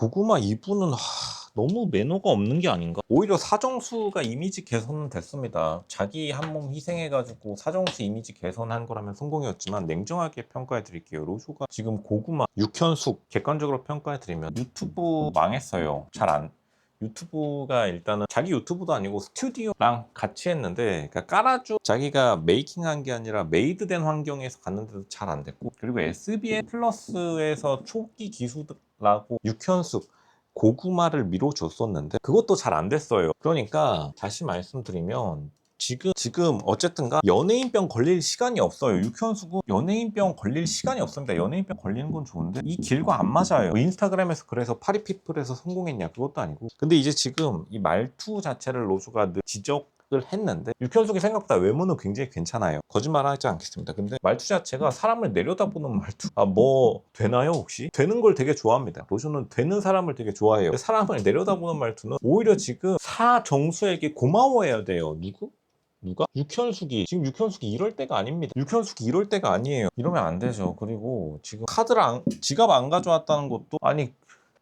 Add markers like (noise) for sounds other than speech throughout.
고구마 이분은 하, 너무 매너가 없는 게 아닌가? 오히려 사정수가 이미지 개선은 됐습니다. 자기 한 몸 희생해가지고 사정수 이미지 개선한 거라면 성공이었지만 냉정하게 평가해 드릴게요. 로쇼가 지금 고구마, 육현숙 객관적으로 평가해 드리면 유튜브 망했어요. 잘 안. 유튜브가 일단은 자기 유튜브도 아니고 스튜디오랑 같이 했는데 그러니까 깔아주 자기가 메이킹한 게 아니라 메이드된 환경에서 갔는데도 잘 안 됐고 그리고 SBS 플러스에서 초기 기수 라고 육현숙 고구마를 밀어줬었는데 그것도 잘 안 됐어요. 그러니까 다시 말씀드리면 지금 지금 어쨌든가 연예인병 걸릴 시간이 없어요. 육현수고 연예인병 걸릴 시간이 없습니다. 연예인병 걸리는 건 좋은데 이 길과 안 맞아요. 인스타그램에서 그래서 파리피플에서 성공했냐 그것도 아니고. 근데 이제 지금 이 말투 자체를 로즈가 늘 지적 을 했는데 육현숙이 생각보다 외모는 굉장히 괜찮아요. 거짓말하지 않겠습니다. 근데 말투 자체가 사람을 내려다보는 말투. 아 뭐 되나요 혹시? 되는 걸 되게 좋아합니다. 로션은 되는 사람을 되게 좋아해요. 사람을 내려다보는 말투는 오히려 지금 사정수에게 고마워해야 돼요. 누구? 누가? 육현숙이 지금 육현숙이 이럴 때가 아닙니다. 육현숙이 이럴 때가 아니에요. 이러면 안 되죠. 그리고 지금 카드를 안, 지갑 안 가져왔다는 것도 아니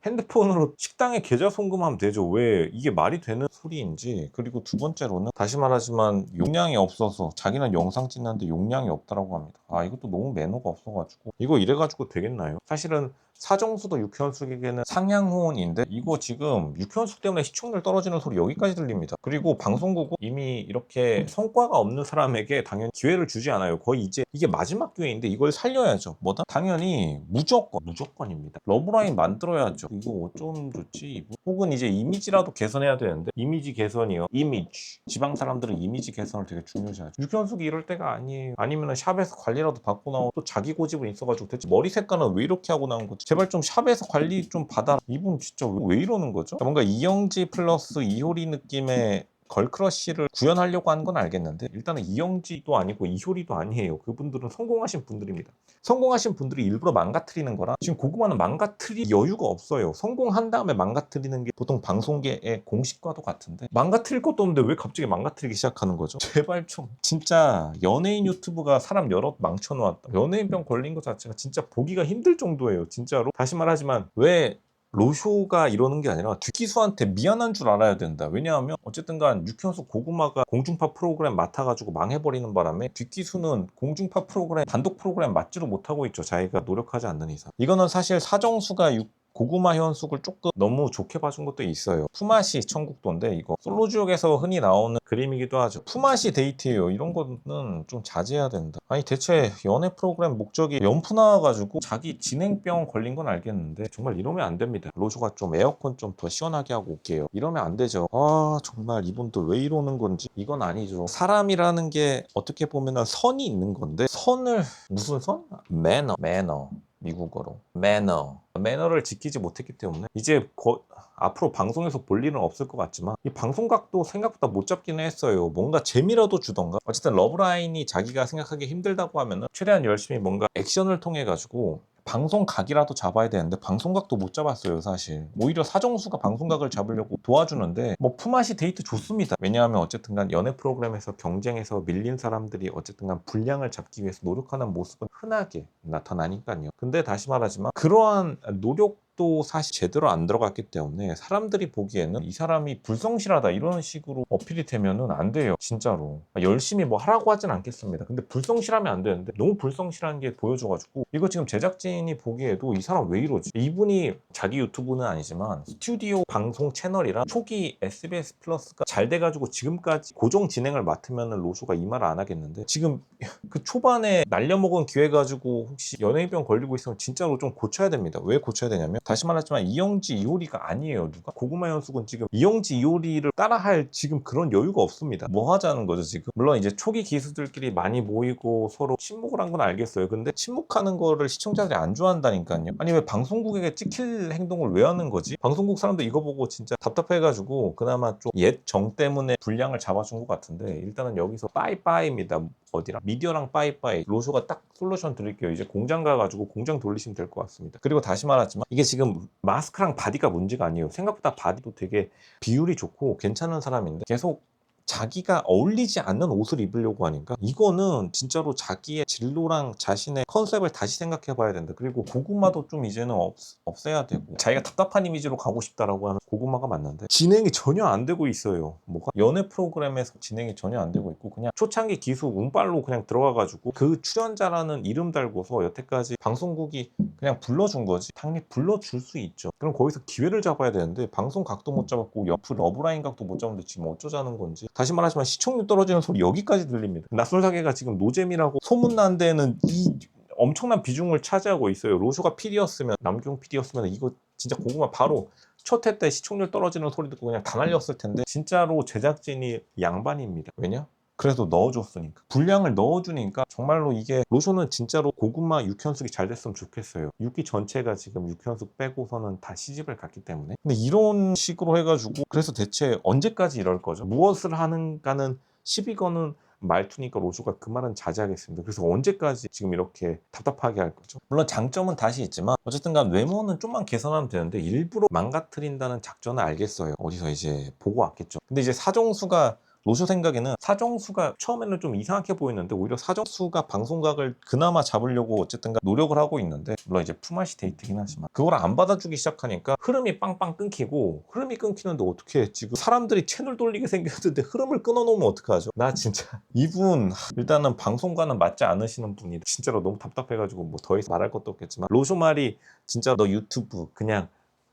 핸드폰으로 식당에 계좌 송금하면 되죠. 왜 이게 말이 되는 소리인지. 그리고 두 번째로는 다시 말하지만 용량이 없어서 자기는 영상 찍는데 용량이 없다라고 합니다. 아 이것도 너무 매너가 없어가지고 이거 이래가지고 되겠나요? 사실은 사정수도 육현숙에게는 상향호언인데 이거 지금 육현숙 때문에 시청률 떨어지는 소리 여기까지 들립니다. 그리고 방송국은 이미 이렇게 성과가 없는 사람에게 당연히 기회를 주지 않아요. 거의 이제 이게 마지막 기회인데 이걸 살려야죠. 뭐다? 당연히 무조건 무조건입니다. 러브라인 만들어야죠. 이거 어쩜 좋지? 혹은 이제 이미지라도 개선해야 되는데 이미지 개선이요. 이미지. 지방 사람들은 이미지 개선을 되게 중요시하죠. 육현숙이 이럴 때가 아니에요. 아니면 샵에서 관리라도 받고 나오고 또 자기 고집은 있어가지고 대체 머리 색깔은 왜 이렇게 하고 나온 거지? 제발 좀 샵에서 관리 좀 받아라. 이분 진짜 왜, 왜 이러는 거죠? 뭔가 이영지 플러스 이효리 느낌의 걸크러쉬를 구현하려고 하는 건 알겠는데 일단은 이영지도 아니고 이효리도 아니에요. 그분들은 성공하신 분들입니다. 성공하신 분들이 일부러 망가뜨리는 거라 지금 고구마는 망가뜨릴 여유가 없어요. 성공한 다음에 망가뜨리는 게 보통 방송계의 공식과도 같은데 망가뜨릴 것도 없는데 왜 갑자기 망가뜨리기 시작하는 거죠? (laughs) 제발 좀 진짜 연예인 유튜브가 사람 여럿 망쳐놓았다. 연예인병 걸린 것 자체가 진짜 보기가 힘들 정도예요. 진짜로. 다시 말하지만 왜 로쇼가 이러는 게 아니라 뒷기수한테 미안한 줄 알아야 된다. 왜냐하면 어쨌든간 육현수 고구마가 공중파 프로그램 맡아가지고 망해버리는 바람에 뒷기수는 공중파 프로그램 단독 프로그램 맡지도 못하고 있죠. 자기가 노력하지 않는 이상. 이거는 사실 사정수가 육 고구마 현숙을 조금 너무 좋게 봐준 것도 있어요. 푸마시 천국도인데 이거 솔로 지옥에서 흔히 나오는 그림이기도 하죠. 푸마시 데이트예요. 이런 거는 좀 자제해야 된다. 아니 대체 연애 프로그램 목적이 연프 나와가지고 자기 진행병 걸린 건 알겠는데 정말 이러면 안 됩니다. 로쇼가 좀 에어컨 좀 더 시원하게 하고 올게요. 이러면 안 되죠. 아 정말 이분들 왜 이러는 건지 이건 아니죠. 사람이라는 게 어떻게 보면 선이 있는 건데 선을 무슨 선? 매너 매너 미국어로 매너 매너를 지키지 못했기 때문에 이제 거- 앞으로 방송에서 볼 일은 없을 것 같지만 이 방송각도 생각보다 못 잡기는 했어요. 뭔가 재미라도 주던가? 어쨌든 러브라인이 자기가 생각하기 힘들다고 하면은 최대한 열심히 뭔가 액션을 통해 가지고 방송각이라도 잡아야 되는데 방송각도 못 잡았어요 사실. 오히려 사정수가 방송각을 잡으려고 도와주는데 뭐 품앗이 데이트 좋습니다. 왜냐하면 어쨌든 간 연애 프로그램에서 경쟁에서 밀린 사람들이 어쨌든 간 분량을 잡기 위해서 노력하는 모습은 흔하게 나타나니까요. 근데 다시 말하지만 그러한 노력 도 사실 제대로 안 들어갔기 때문에 사람들이 보기에는 이 사람이 불성실하다 이런 식으로 어필이 되면은 안 돼요 진짜로. 열심히 뭐 하라고 하진 않겠습니다. 근데 불성실하면 안 되는데 너무 불성실한 게 보여줘가지고 이거 지금 제작진이 보기에도 이 사람 왜 이러지? 이분이 자기 유튜브는 아니지만 스튜디오 방송 채널이랑 초기 SBS 플러스가 잘 돼가지고 지금까지 고정 진행을 맡으면은 로쇼가 이 말을 안 하겠는데 지금 (laughs) 그 초반에 날려먹은 기회 가지고 혹시 연예인병 걸리고 있으면 진짜로 좀 고쳐야 됩니다. 왜 고쳐야 되냐면 다시 말하지만 이영지 이효리가 아니에요. 누가 고구마 연숙은 지금 이영지 이효리를 따라할 지금 그런 여유가 없습니다. 뭐 하자는 거죠 지금? 물론 이제 초기 기수들끼리 많이 모이고 서로 침묵을 한 건 알겠어요. 근데 침묵하는 거를 시청자들이 안 좋아한다니까요. 아니 왜 방송국에게 찍힐 행동을 왜 하는 거지? 방송국 사람들 이거 보고 진짜 답답해가지고 그나마 좀 옛 정 때문에 분량을 잡아준 것 같은데 일단은 여기서 빠이빠이입니다. 어디랑 미디어랑 빠이빠이 로쇼가 딱 솔루션 드릴게요 이제 공장 가가지고 공장 돌리시면 될 것 같습니다 그리고 다시 말하지만 이게 지금 마스크랑 바디가 문제가 아니에요 생각보다 바디도 되게 비율이 좋고 괜찮은 사람인데 계속 자기가 어울리지 않는 옷을 입으려고 하니까 이거는 진짜로 자기의 진로랑 자신의 컨셉을 다시 생각해 봐야 된다. 그리고 고구마도 좀 이제는 없, 없애야 되고 자기가 답답한 이미지로 가고 싶다라고 하면 고구마가 맞는데 진행이 전혀 안 되고 있어요. 뭐가 연애 프로그램에서 진행이 전혀 안 되고 있고 그냥 초창기 기수 운빨로 그냥 들어가 가지고 그 출연자라는 이름 달고서 여태까지 방송국이 그냥 불러준 거지. 당연히 불러줄 수 있죠. 그럼 거기서 기회를 잡아야 되는데 방송 각도 못 잡았고 옆 러브라인 각도 못 잡았는데 지금 어쩌자는 건지 다시 말하지만 시청률 떨어지는 소리 여기까지 들립니다. 낯설사계가 지금 노잼이라고 소문난 데는 이 엄청난 비중을 차지하고 있어요. 로쇼가 PD였으면 남경 PD였으면 이거 진짜 고구마 바로 첫 회 때 시청률 떨어지는 소리 듣고 그냥 다 날렸을 텐데 진짜로 제작진이 양반입니다. 왜냐? 그래도 넣어줬으니까 분량을 넣어주니까 정말로 이게 로쇼는 진짜로 고구마 6현숙이 잘 됐으면 좋겠어요 6기 전체가 지금 6현숙 빼고서는 다 시집을 갔기 때문에 근데 이런 식으로 해가지고 그래서 대체 언제까지 이럴 거죠 무엇을 하는가는 12건은 말투니까 로쇼가 그 말은 자제하겠습니다. 그래서 언제까지 지금 이렇게 답답하게 할 거죠? 물론 장점은 다시 있지만 어쨌든 간 외모는 좀만 개선하면 되는데 일부러 망가뜨린다는 작전을 알겠어요. 어디서 이제 보고 왔겠죠. 근데 이제 사정수가 로쇼 생각에는 사정수가 처음에는 좀 이상하게 보였는데 오히려 사정수가 방송각을 그나마 잡으려고 어쨌든 노력을 하고 있는데 물론 이제 품앗이 데이트긴 하지만 그걸 안 받아주기 시작하니까 흐름이 빵빵 끊기고 흐름이 끊기는데 어떻게 지금 사람들이 채널 돌리게 생겼는데 흐름을 끊어놓으면 어떡하죠? 나 진짜 (laughs) 이분 일단은 방송과는 맞지 않으시는 분이다 진짜로 너무 답답해가지고 뭐 더 이상 말할 것도 없겠지만 로쇼 말이 진짜 너 유튜브 그냥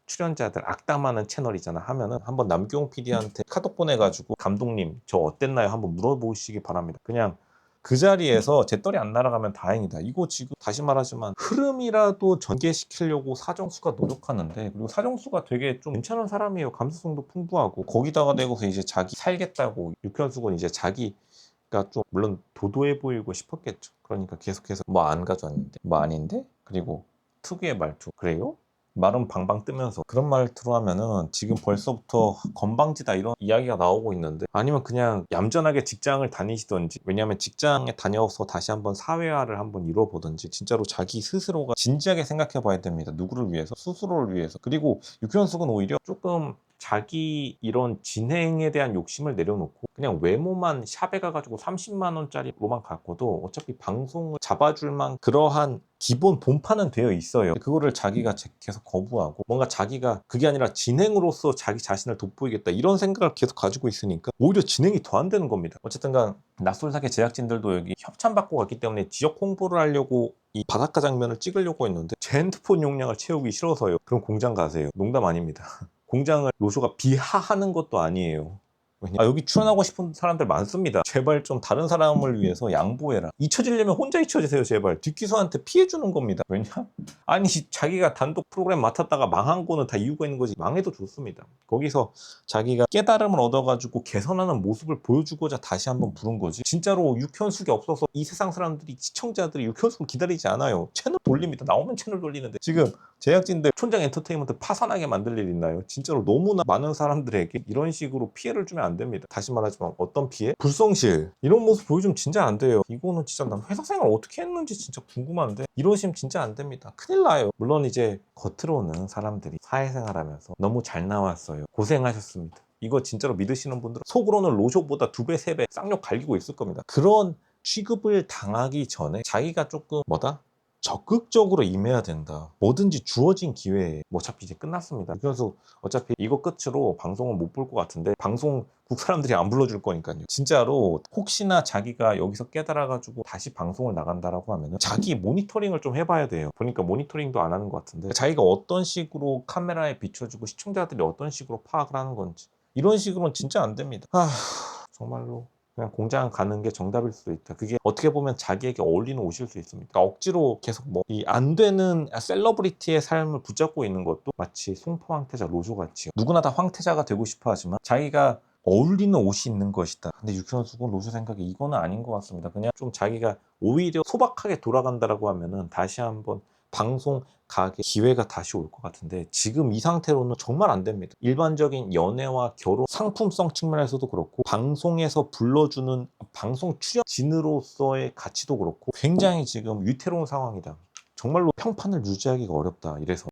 출연자들 악담하는 채널이잖아 하면은 한번 남경 PD한테 카톡 보내가지고 감독님 저 어땠나요? 한번 물어보시기 바랍니다. 그냥 그 자리에서 재떨이 안 날아가면 다행이다. 이거 지금 다시 말하지만 흐름이라도 전개시키려고 사정수가 노력하는데 그리고 사정수가 되게 좀 괜찮은 사람이에요. 감수성도 풍부하고 거기다가 대고서 이제 자기 살겠다고 육현숙은 이제 자기 가 좀 물론 도도해 보이고 싶었겠죠. 그러니까 계속해서 뭐 안 가져왔는데 뭐 아닌데 그리고 특유의 말투 그래요? 말은 방방 뜨면서 그런 말투로 하면은 지금 벌써부터 건방지다 이런 이야기가 나오고 있는데 아니면 그냥 얌전하게 직장을 다니시던지 왜냐하면 직장에 다녀서 다시 한번 사회화를 한번 이뤄보든지 진짜로 자기 스스로가 진지하게 생각해 봐야 됩니다. 누구를 위해서? 스스로를 위해서. 그리고 육현숙은 오히려 조금 자기 이런 진행에 대한 욕심을 내려놓고 그냥 외모만 샵에 가가지고 30만 원짜리로만 갖고도 어차피 방송을 잡아줄 만 그러한 기본 본판은 되어 있어요. 그거를 자기가 제- 계속 거부하고 뭔가 자기가 그게 아니라 진행으로서 자기 자신을 돋보이겠다 이런 생각을 계속 가지고 있으니까 오히려 진행이 더 안 되는 겁니다. 어쨌든간 낯설사계 제작진들도 여기 협찬받고 갔기 때문에 지역 홍보를 하려고 이 바닷가 장면을 찍으려고 했는데 제 핸드폰 용량을 채우기 싫어서요. 그럼 공장 가세요. 농담 아닙니다. (laughs) 공장을 로쇼가 비하하는 것도 아니에요. 아, 여기 출연하고 싶은 사람들 많습니다. 제발 좀 다른 사람을 위해서 양보해라. 잊혀지려면 혼자 잊혀지세요, 제발. 뒷기수한테 피해주는 겁니다. 왜냐? 아니, 자기가 단독 프로그램 맡았다가 망한 거는 다 이유가 있는 거지. 망해도 좋습니다. 거기서 자기가 깨달음을 얻어가지고 개선하는 모습을 보여주고자 다시 한번 부른 거지. 진짜로 육현숙이 없어서 이 세상 사람들이, 시청자들이 육현숙을 기다리지 않아요. 채널 돌립니다. 나오면 채널 돌리는데. 지금 제작진들 촌장 엔터테인먼트 파산하게 만들 일 있나요? 진짜로 너무나 많은 사람들에게 이런 식으로 피해를 주면 안 됩니다. 다시 말하지만 어떤 피해? 불성실 이런 모습 보여주면 진짜 안 돼요. 이거는 진짜 난 회사 생활 어떻게 했는지 진짜 궁금한데 이러시면 진짜 안 됩니다. 큰일 나요. 물론 이제 겉으로는 사람들이 사회생활 하면서 너무 잘 나왔어요. 고생하셨습니다. 이거 진짜로 믿으시는 분들은 속으로는 로쇼보다 두 배, 세 배 쌍욕 갈기고 있을 겁니다. 그런 취급을 당하기 전에 자기가 조금 뭐다? 적극적으로 임해야 된다. 뭐든지 주어진 기회에 뭐 어차피 이제 끝났습니다. 그래서 어차피 이거 끝으로 방송은 못 볼 것 같은데 방송 국 사람들이 안 불러줄 거니까요. 진짜로 혹시나 자기가 여기서 깨달아가지고 다시 방송을 나간다라고 하면은 자기 모니터링을 좀 해봐야 돼요. 보니까 모니터링도 안 하는 것 같은데 자기가 어떤 식으로 카메라에 비춰주고 시청자들이 어떤 식으로 파악을 하는 건지 이런 식으로는 진짜 안 됩니다. 아 정말로 그냥 공장 가는 게 정답일 수도 있다. 그게 어떻게 보면 자기에게 어울리는 옷일 수 있습니다. 그러니까 억지로 계속 뭐 이 안 되는 셀러브리티의 삶을 붙잡고 있는 것도 마치 송파 황태자 로조 같이 누구나 다 황태자가 되고 싶어 하지만 자기가 어울리는 옷이 있는 것이다. 근데 육현숙은 로조 생각에 이거는 아닌 것 같습니다. 그냥 좀 자기가 오히려 소박하게 돌아간다라고 하면은 다시 한번 방송 가게 기회가 다시 올 것 같은데 지금 이 상태로는 정말 안 됩니다. 일반적인 연애와 결혼 상품성 측면에서도 그렇고 방송에서 불러주는 방송 출연진으로서의 가치도 그렇고 굉장히 지금 위태로운 상황이다. 정말로 평판을 유지하기가 어렵다. 이래서